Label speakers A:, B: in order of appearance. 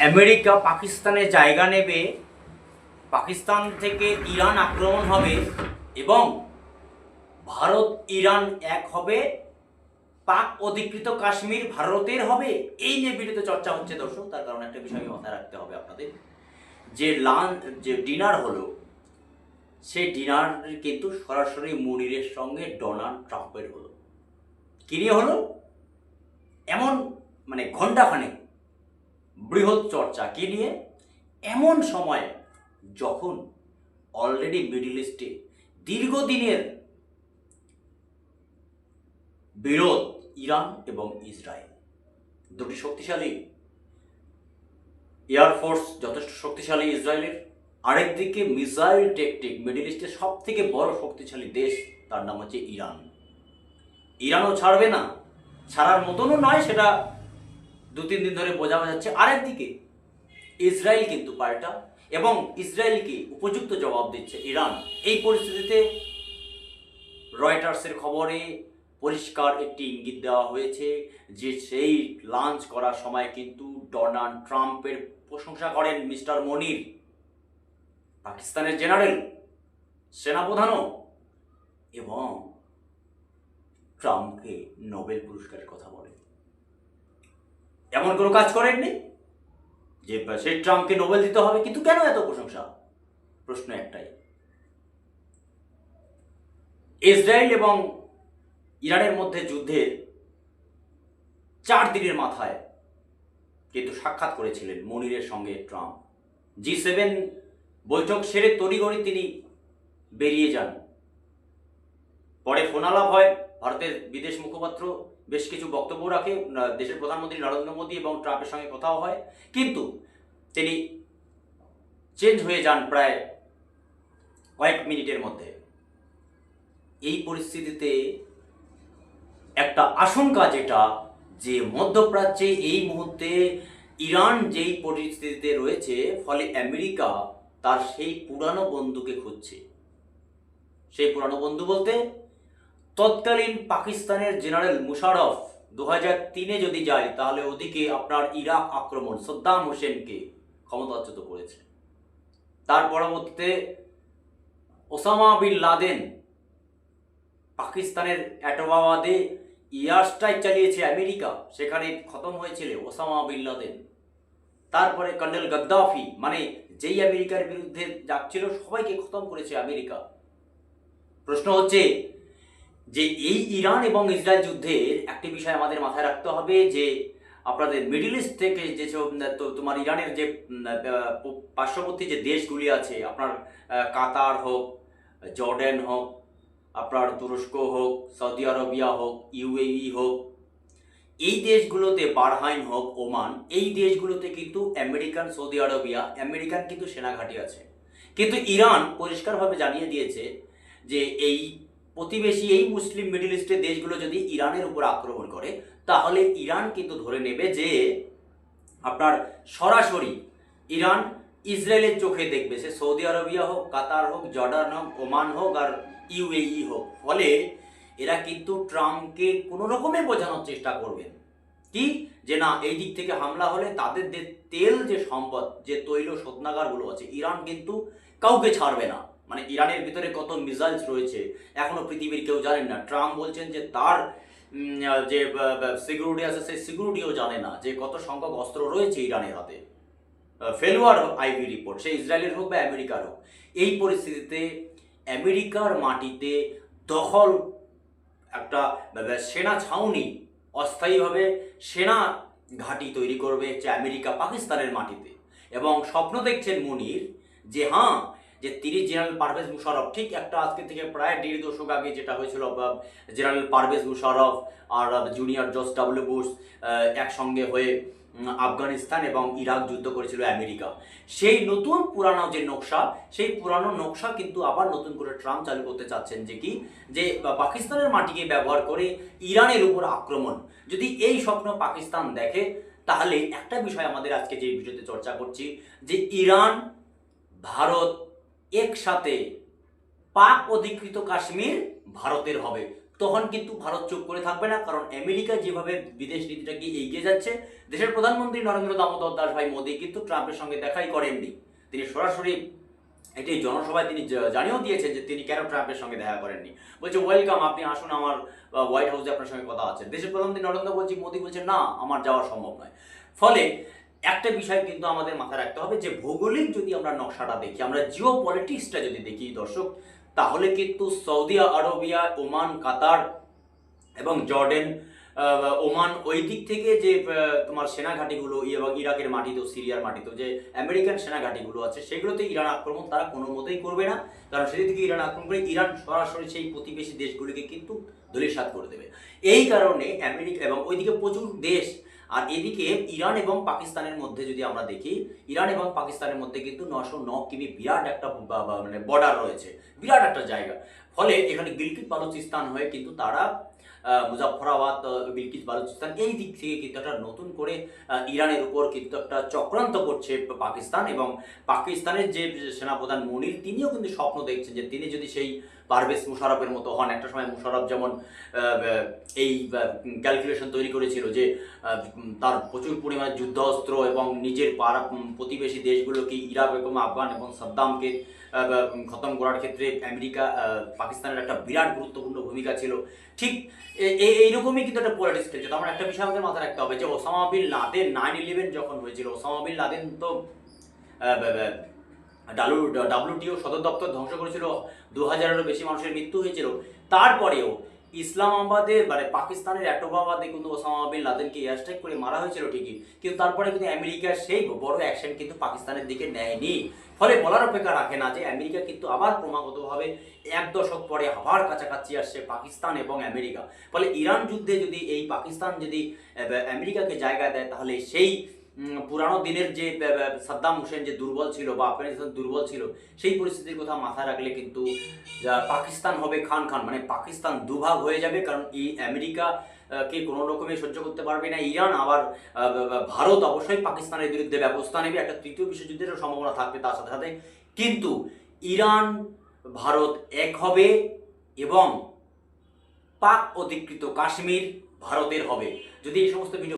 A: America পাকিস্তানে জায়গা নেবে, পাকিস্তান থেকে ইরান আক্রমণ হবে এবং ভারত ইরান এক হবে, পাক অধিকৃত কাশ্মীর ভারতের হবে। এই নিয়ে ভিডিওতে চর্চা হচ্ছে দর্শক, তার কারণে একটা বিষয় মাথায় রাখতে হবে আপনাদের। যে লান, যে ডিনার হলো সেই ডিনার কিন্তু সরাসরি মুনিরের সঙ্গে ডোনাল্ড ট্রাম্পের হলো। কি নিয়ে হলো? এমন মানে ঘণ্টাখানেক বৃহৎ চর্চা কি নিয়ে? এমন সময় যখন অলরেডি মিডিল ইস্টে দীর্ঘদিনের বিরোধ ইরান এবং ইসরায়েল, দুটি শক্তিশালী এয়ারফোর্স যথেষ্ট শক্তিশালী ইসরায়েলের আরেকদিকে মিসাইল টেকটিক মিডিল ইস্টের সব থেকে বড় শক্তিশালী দেশ, তার নাম হচ্ছে ইরান। ইরানও ছাড়বে না, ছাড়ার মতনও নয় সেটা দু তিন দিন ধরে বোঝা যাচ্ছে আরেকদিকে, ইসরায়েল কিন্তু পাল্টা এবং ইসরায়েলকে উপযুক্ত জবাব দিচ্ছে ইরান। এই পরিস্থিতিতে রয়টার্সের খবরে পরিষ্কার একটি ইঙ্গিত দেওয়া হয়েছে যে সেই লাঞ্চ করার সময় কিন্তু ডোনাল্ড ট্রাম্পের প্রশংসা করেন মিস্টার মনির। পাকিস্তানের জেনারেল, সেনাপ্রধানও এবং ট্রাম্পকে নোবেল পুরস্কারের কথা বলেন। এমন কোনো কাজ করেননি? যে সেই ট্রাম্পকে নোবেল দিতে হবে, কিন্তু কেন এত প্রশংসা? প্রশ্ন একটাই। ইসরায়েল এবং ইরানের মধ্যে যুদ্ধের চার দিনের মাথায় কিন্তু সাক্ষাৎ করেছিলেন মনিরের সঙ্গে ট্রাম্প। জি সেভেন বৈঠক সেরে তড়িগড়ি তিনি বেরিয়ে যান। পরে ফোনালাপ হয় ভারতের বিদেশ মুখপাত্র বেশ কিছু বক্তব্য রাখে দেশের প্রধানমন্ত্রী নরেন্দ্র মোদী এবং ট্রাম্পের সঙ্গে কথাও হয়। কিন্তু তিনি চেঞ্জ হয়ে যান প্রায় কয়েক মিনিটের মধ্যে। এই পরিস্থিতিতে একটা আশঙ্কা যেটা, যে মধ্যপ্রাচ্যে এই মুহূর্তে ইরান যেই পরিস্থিতিতে রয়েছে, ফলে আমেরিকা তার সেই পুরানো বন্ধুকে খুঁজছে। সেই পুরানো বন্ধু বলতে তৎকালীন পাকিস্তানের জেনারেল মুশারফ দু হাজার তিনে যদি যায়, তাহলে ওদিকে আপনার ইরাক আক্রমণ সদ্দাম হোসেনকে ক্ষমতাচ্যুত করেছে। তার পরবর্তীতে ওসামা বিন লাদেন পাকিস্তানের অ্যাটোবাবাদে এয়ার স্ট্রাইক চালিয়েছে আমেরিকা, সেখানে খতম হয়েছিল ওসামা বিন লাদেন। তারপরে কর্নেল গদ্দাফি মানে যেই আমেরিকার বিরুদ্ধে যাচ্ছিল, সবাইকে খতম করেছে আমেরিকা। প্রশ্ন হচ্ছে যে এই ইরান এবং ইসরায়েল যুদ্ধের একটি বিষয় আমাদের মাথায় রাখতে হবে যে আপনাদের মিডিল ইস্ট থেকে যেসব তোমার ইরানের যে পার্শ্ববর্তী যে দেশগুলি আছে, আপনার কাতার হোক, জর্ডান হোক, আপনার তুরস্ক হোক, সৌদি আরবিয়া হোক ইউএই হোক, এই দেশগুলোতে বারহাইন হোক, ওমান, এই দেশগুলোতে কিন্তু আমেরিকান, সৌদি আরবিয়া, আমেরিকান কিন্তু সেনাঘাঁটি আছে। কিন্তু ইরান পরিষ্কারভাবে জানিয়ে দিয়েছে যে এই প্রতিবেশী এই মুসলিম মিডিল ইস্টের দেশগুলো যদি ইরানের উপর আক্রমণ করে, তাহলে ইরান কিন্তু ধরে নেবে যে আপনার সরাসরি ইরান ইসরায়েলের চোখে দেখবে। সে সৌদি আরবিয়া হোক, কাতার হোক, জর্ডান হোক, ওমান হোক আর ইউএই হোক। ফলে এরা কিন্তু ট্রাম্পকে কোনো রকমে বোঝানোর চেষ্টা করবেন কি? যে না, এই দিক থেকে হামলা হলে তাদের যে তেল, যে সম্পদ, যে তৈল শোধনাগারগুলো আছে, ইরান কিন্তু কাউকে ছাড়বে না। মানে ইরানের ভিতরে কত মিসাইলস রয়েছে, এখনও পৃথিবীর কেউ জানেন না। ট্রাম্প বলছেন যে তার যে সিকিউরিটি আছে, সেই সিকিউরিটিও জানে না যে কত সংখ্যক অস্ত্র রয়েছে ইরানের হাতে। ফেলুয়ার আইভি রিপোর্ট সে ইসরায়েলের হোক বা আমেরিকার হোক, এই পরিস্থিতিতে আমেরিকার মাটিতে দখল একটা সেনা ছাউনি অস্থায়ীভাবে সেনা ঘাঁটি তৈরি করবে যে আমেরিকা পাকিস্তানের মাটিতে। এবং স্বপ্ন দেখছেন মুনির যে হ্যাঁ যে তিরিশ জেনারেল পারভেজ মুশারফ ঠিক একটা আজকে থেকে প্রায় দেড় দশক আগে যেটা হয়েছিল জেনারেল পারভেজ মুশারফ আর জুনিয়র জর্জ ডাব্লিউ আহ, একসঙ্গে হয়ে আফগানিস্তান এবং ইরাক যুদ্ধ করেছিল আমেরিকা। সেই নতুন পুরানো যে নকশা সেই পুরানো নকশা কিন্তু আবার নতুন করে ট্রাম্প চালু করতে চাচ্ছেন যে কি? যে পাকিস্তানের মাটিকে ব্যবহার করে ইরানের উপর আক্রমণ। যদি এই স্বপ্ন পাকিস্তান দেখে তাহলে একটা বিষয় আমাদের আজকে যে ভিডিওতে চর্চা করছি যে ইরান ভারত একসাথে পাক অধিকৃত কাশ্মীর ভারতের হবে। তখন কিন্তু ভারত চুপ করে থাকবে না, কারণ আমেরিকা যেভাবে বিদেশ নীতিটাকে এগিয়ে যাচ্ছে, দেশের প্রধানমন্ত্রী নরেন্দ্র দামোদর দাস ভাই মোদী কিন্তু ট্রাম্পের সঙ্গে দেখাই করেননি। তিনি সরাসরি এটি জনসভায় তিনি জানিয়েও দিয়েছেন যে তিনি কেন ট্রাম্পের সঙ্গে দেখা করেননি। বলছে ওয়েলকাম আপনি আসুন আমার হোয়াইট হাউসে আপনার সঙ্গে কথা আছে দেশের প্রধানমন্ত্রী নরেন্দ্র বলছি মোদী বলছে না, আমার যাওয়া সম্ভব নয়। ফলে একটা বিষয় কিন্তু আমাদের মাথায় রাখতে হবে যে ভৌগোলিক যদি আমরা নকশাটা দেখি, আমরা জিও পলিটিক্সটা যদি দেখি দর্শক, তাহলে কিন্তু সৌদি আরবিয়া, ওমান, কাতার এবং জর্ডেন ওমান ওই দিক থেকে যে তোমার সেনাঘাটিগুলো এবং ইরাকের মাটিতেও সিরিয়ার মাটিতেও যে আমেরিকান সেনাঘাটিগুলো আছে, সেগুলোতে ইরান আক্রমণ তারা কোনো মতেই করবে না। কারণ সেদিক থেকে ইরান আক্রমণ করে ইরান সরাসরি সেই প্রতিবেশী দেশগুলিকে কিন্তু ধূলিসাৎ করে দেবে। এই কারণে আমেরিকা এবং ওইদিকে প্রচুর দেশ আর এদিকে ইরান এবং পাকিস্তানের মধ্যে যদি আমরা দেখি, ইরান এবং পাকিস্তানের মধ্যে কিন্তু নশো ন কিমি বিরাট একটা মানে বর্ডার রয়েছে। বিরাট একটা জায়গা। ফলে এখানে গিলকিত বালুচিস্তান হয়ে কিন্তু তারা মুজাফরাবাদ গিলকিত বালুচিস্তান, এই দিক থেকে কিন্তু একটা নতুন করে ইরানের উপর কিন্তু একটা চক্রান্ত করছে পাকিস্তান এবং পাকিস্তানের যে সেনাপ্রধান মনির, তিনিও কিন্তু স্বপ্ন দেখছেন যে তিনি যদি সেই পারভেজ মুশারফের মতো হন। একটা সময় মুশারফ যেমন এই ক্যালকুলেশন তৈরি করেছিল যে তার প্রচুর পরিমাণে যুদ্ধাস্ত্র এবং নিজের পাড়া প্রতিবেশী দেশগুলোকে ইরাক এবং আফগান এবং সাদ্দামকে খতম করার ক্ষেত্রে আমেরিকা পাকিস্তানের একটা বিরাট গুরুত্বপূর্ণ ভূমিকা ছিল। ঠিক এইরকমই কিন্তু একটা পলিটিক্স খেলছে তো আমার একটা বিষয় আমাদের মাথায় রাখতে হবে যে Osama bin Laden nine eleven যখন হয়েছিল, ওসামা বিন লাদেন তো ডাব্লু ডাব্লিউটিও সদর দপ্তর ধ্বংস করেছিল দু হাজারেরও বেশি মানুষের মৃত্যু হয়েছিল। তারপরেও ইসলামাবাদে মানে পাকিস্তানের অ্যাটোবাবাদে কিন্তু ওসামা বিন লাদেনকে এয়ার স্ট্রাইক করে মারা হয়েছিল ঠিকই। কিন্তু তারপরে কিন্তু আমেরিকার সেই বড় অ্যাকশন কিন্তু পাকিস্তানের দিকে নেয়নি। ফলে বলার অপেক্ষা রাখে না যে আমেরিকা কিন্তু আবার ক্রমাগতভাবে এক দশক পরে আবার কাছাকাছি আসছে পাকিস্তান এবং আমেরিকা। ফলে ইরান যুদ্ধে যদি এই পাকিস্তান যদি আমেরিকাকে জায়গা দেয়, তাহলে সেই পুরানো দিনের যে সাদ্দাম হোসেন যে দুর্বল ছিল বা আফগানিস্তান দুর্বল ছিল, সেই পরিস্থিতির কথা মাথায় রাখলে কিন্তু পাকিস্তান হবে খান খান। মানে পাকিস্তান দুভাগ হয়ে যাবে, কারণ এই আমেরিকা কে কোনো রকমে সহ্য করতে পারবে না। ইরান, আবার ভারত অবশ্যই পাকিস্তানের বিরুদ্ধে ব্যবস্থা নেবে। একটা তৃতীয় বিশ্বযুদ্ধেরও সম্ভাবনা থাকবে তার সাথে সাথে। কিন্তু ইরান, ভারত এক হবে এবং পাক অধিকৃত কাশ্মীর ভারতের হবে। যদি এই সমস্ত ভিডিও